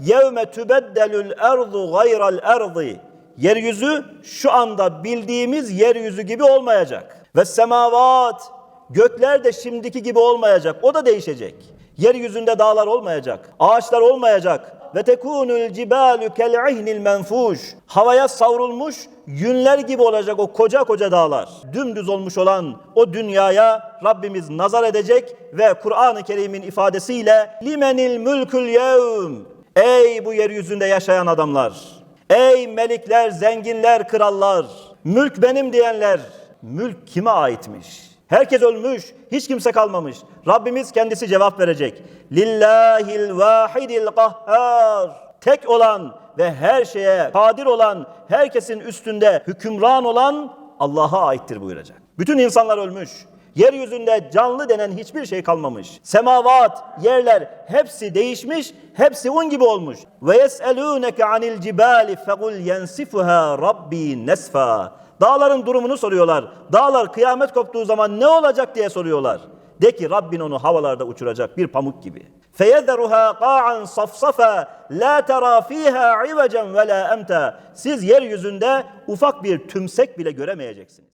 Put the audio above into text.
Yevme tübeddelül erdu gayral erdi. Yeryüzü şu anda bildiğimiz yeryüzü gibi olmayacak. Ve semavat, gökler de şimdiki gibi olmayacak. O da değişecek. Yeryüzünde dağlar olmayacak, ağaçlar olmayacak. Ve tekunul cibalu kel ihnil menfuş. Havaya savrulmuş yünler gibi olacak o koca koca dağlar. Dümdüz olmuş olan o dünyaya Rabbimiz nazar edecek ve Kur'an-ı Kerim'in ifadesiyle limenil mülkül yevm. Ey bu yeryüzünde yaşayan adamlar. Ey melikler, zenginler, krallar. Mülk benim diyenler. Mülk kime aitmiş? Herkes ölmüş, hiç kimse kalmamış. Rabbimiz kendisi cevap verecek. Lillahil vahidil kahhar. Tek olan ve her şeye kadir olan, herkesin üstünde hükümran olan Allah'a aittir buyuracak. Bütün insanlar ölmüş. Yeryüzünde canlı denen hiçbir şey kalmamış. Semavat, yerler hepsi değişmiş, hepsi un gibi olmuş. Ve yeselûneke anil cibali fekul yensifuha rabbi nesfa. Dağların durumunu soruyorlar. Dağlar kıyamet koptuğu zaman ne olacak diye soruyorlar. De ki Rabbin onu havalarda uçuracak bir pamuk gibi. فَيَذَرُهَا قَاعًا صَفْصَفًا لَا تَرَى ف۪يهَا عِوَجًا وَلَا اَمْتًا Siz yeryüzünde ufak bir tümsek bile göremeyeceksiniz.